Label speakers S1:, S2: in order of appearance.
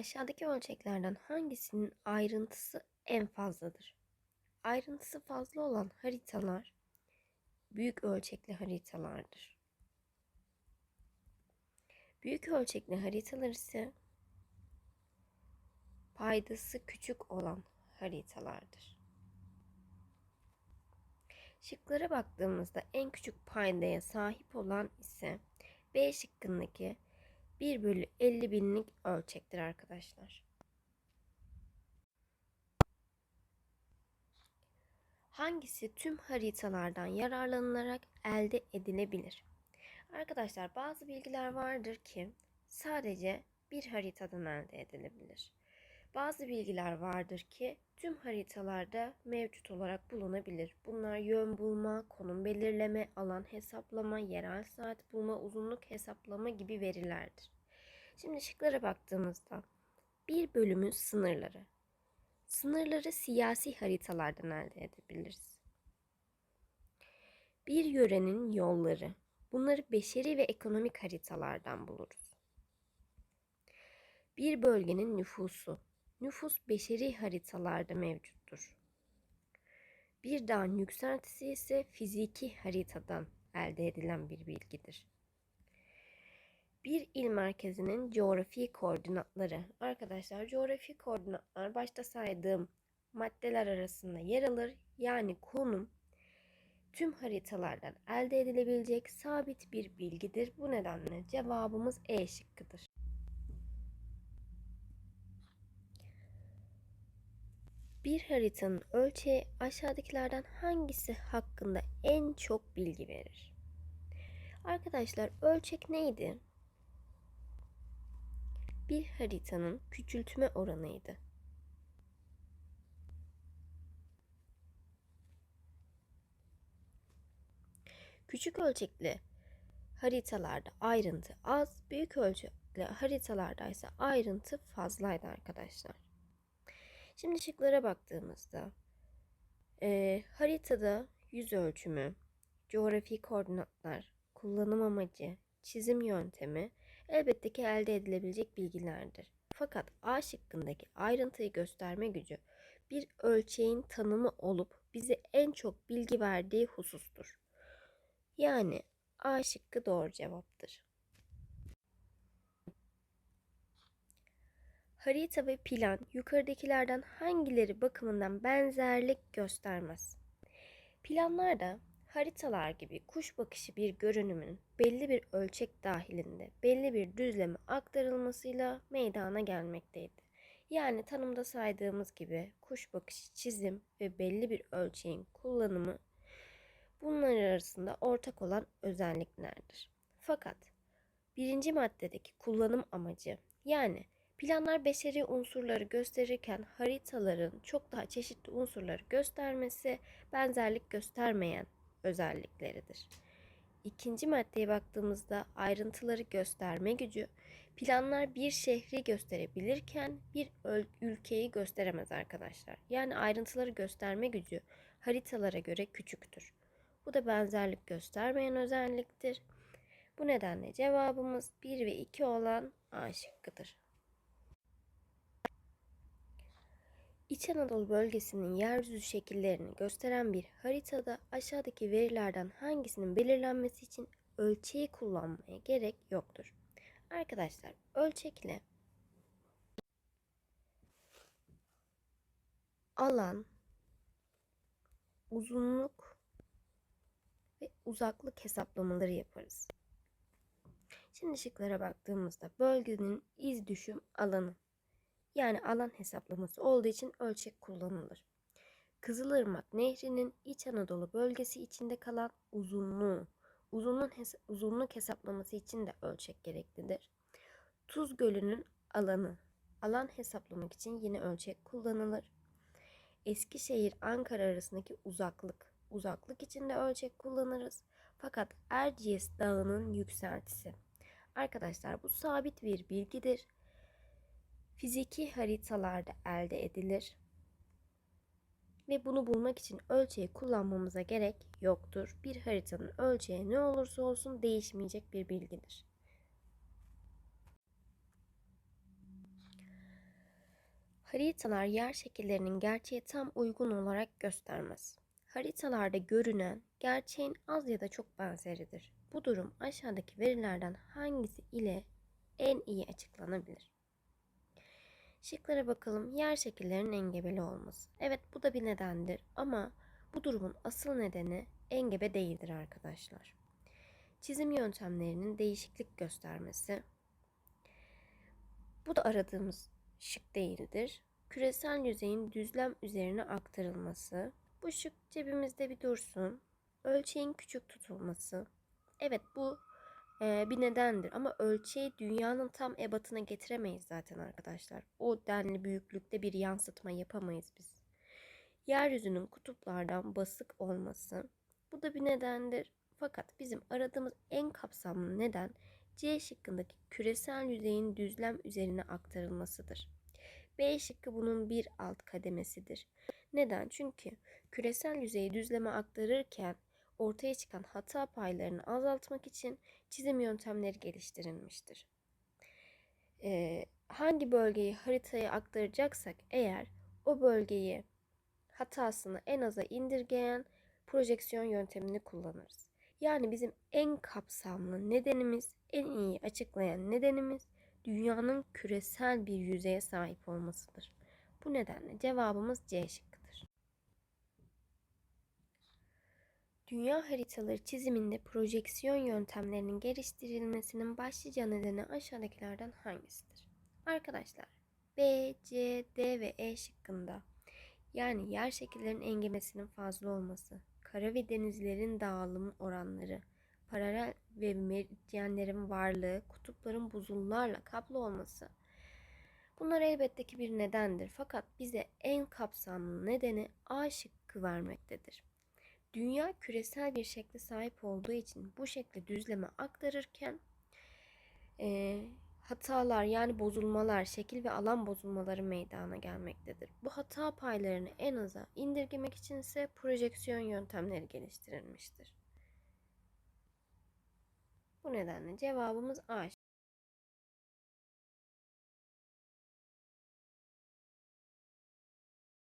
S1: Aşağıdaki ölçeklerden hangisinin ayrıntısı en fazladır? Ayrıntısı fazla olan haritalar büyük ölçekli haritalardır. Büyük ölçekli haritalar ise paydası küçük olan haritalardır. Şıklara baktığımızda en küçük paydaya sahip olan ise B şıkkındaki 1 bölü 50 binlik ölçektir arkadaşlar. Hangisi tüm haritalardan yararlanılarak elde edilebilir? Arkadaşlar bazı bilgiler vardır ki sadece bir haritadan elde edilebilir. Bazı bilgiler vardır ki tüm haritalarda mevcut olarak bulunabilir. Bunlar yön bulma, konum belirleme, alan hesaplama, yerel saat bulma, uzunluk hesaplama gibi verilerdir. Şimdi şıklara baktığımızda bir bölümün sınırları. Sınırları siyasi haritalardan elde edebiliriz. Bir yörenin yolları. Bunları beşeri ve ekonomik haritalardan buluruz. Bir bölgenin nüfusu. Nüfus beşeri haritalarda mevcuttur. Bir dağın yükseltisi ise fiziki haritadan elde edilen bir bilgidir. Bir il merkezinin coğrafi koordinatları. Arkadaşlar coğrafi koordinatlar başta saydığım maddeler arasında yer alır. Yani konum tüm haritalardan elde edilebilecek sabit bir bilgidir. Bu nedenle cevabımız E şıkkıdır. Bir haritanın ölçeği aşağıdakilerden hangisi hakkında en çok bilgi verir? Arkadaşlar ölçek neydi? Bir haritanın küçültme oranıydı. Küçük ölçekli haritalarda ayrıntı az, büyük ölçekli haritalarda ise ayrıntı fazlaydı arkadaşlar. Şimdi şıklara baktığımızda e, haritada yüz ölçümü, coğrafi koordinatlar, kullanım amacı, çizim yöntemi elbette ki elde edilebilecek bilgilerdir. Fakat A şıkkındaki ayrıntıyı gösterme gücü bir ölçeğin tanımı olup bize en çok bilgi verdiği husustur. Yani A şıkkı doğru cevaptır. Harita ve plan yukarıdakilerden hangileri bakımından benzerlik göstermez? Planlarda haritalar gibi kuş bakışı bir görünümün belli bir ölçek dahilinde belli bir düzleme aktarılmasıyla meydana gelmekteydi. Yani tanımda saydığımız gibi kuş bakışı çizim ve belli bir ölçeğin kullanımı bunlar arasında ortak olan özelliklerdir. Fakat birinci maddedeki kullanım amacı yani Planlar beşeri unsurları gösterirken haritaların çok daha çeşitli unsurları göstermesi benzerlik göstermeyen özellikleridir. İkinci maddeye baktığımızda ayrıntıları gösterme gücü planlar bir şehri gösterebilirken bir ülkeyi gösteremez arkadaşlar. Yani ayrıntıları gösterme gücü haritalara göre küçüktür. Bu da benzerlik göstermeyen özelliktir. Bu nedenle cevabımız 1 ve 2 olan A şıkkıdır. İç Anadolu bölgesinin yeryüzü şekillerini gösteren bir haritada aşağıdaki verilerden hangisinin belirlenmesi için ölçeği kullanmaya gerek yoktur. Arkadaşlar ölçekle alan, uzunluk ve uzaklık hesaplamaları yaparız. Şimdi şıklara baktığımızda bölgenin iz düşüm alanı yani alan hesaplaması olduğu için ölçek kullanılır. Kızılırmak Nehri'nin İç Anadolu bölgesi içinde kalan uzunluğu, uzunluğun hes uzunluk hesaplaması için de ölçek gereklidir. Tuz Gölü'nün alanı, alan hesaplamak için yine ölçek kullanılır. Eskişehir Ankara arasındaki uzaklık, uzaklık için de ölçek kullanırız. Fakat Erciyes Dağı'nın yükseltisi. Arkadaşlar bu sabit bir bilgidir fiziki haritalarda elde edilir ve bunu bulmak için ölçeği kullanmamıza gerek yoktur. Bir haritanın ölçeği ne olursa olsun değişmeyecek bir bilgidir. Haritalar yer şekillerinin gerçeğe tam uygun olarak göstermez. Haritalarda görünen gerçeğin az ya da çok benzeridir. Bu durum aşağıdaki verilerden hangisi ile en iyi açıklanabilir? Şıklara bakalım. Yer şekillerinin engebeli olması. Evet bu da bir nedendir ama bu durumun asıl nedeni engebe değildir arkadaşlar. Çizim yöntemlerinin değişiklik göstermesi. Bu da aradığımız şık değildir. Küresel yüzeyin düzlem üzerine aktarılması. Bu şık cebimizde bir dursun. Ölçeğin küçük tutulması. Evet bu bir nedendir ama ölçeği dünyanın tam ebatına getiremeyiz zaten arkadaşlar. O denli büyüklükte bir yansıtma yapamayız biz. Yeryüzünün kutuplardan basık olması. Bu da bir nedendir. Fakat bizim aradığımız en kapsamlı neden C şıkkındaki küresel yüzeyin düzlem üzerine aktarılmasıdır. B şıkkı bunun bir alt kademesidir. Neden? Çünkü küresel yüzeyi düzleme aktarırken ortaya çıkan hata paylarını azaltmak için çizim yöntemleri geliştirilmiştir. Ee, hangi bölgeyi haritaya aktaracaksak eğer o bölgeyi hatasını en aza indirgeyen projeksiyon yöntemini kullanırız. Yani bizim en kapsamlı nedenimiz, en iyi açıklayan nedenimiz dünyanın küresel bir yüzeye sahip olmasıdır. Bu nedenle cevabımız C şıkkıdır. Dünya haritaları çiziminde projeksiyon yöntemlerinin geliştirilmesinin başlıca nedeni aşağıdakilerden hangisidir? Arkadaşlar B, C, D ve E şıkkında yani yer şekillerinin engemesinin fazla olması, kara ve denizlerin dağılım oranları, paralel ve meridyenlerin varlığı, kutupların buzullarla kaplı olması. Bunlar elbette ki bir nedendir fakat bize en kapsamlı nedeni A şıkkı vermektedir. Dünya küresel bir şekle sahip olduğu için bu şekli düzleme aktarırken e, hatalar yani bozulmalar, şekil ve alan bozulmaları meydana gelmektedir. Bu hata paylarını en aza indirgemek için ise projeksiyon yöntemleri geliştirilmiştir. Bu nedenle cevabımız A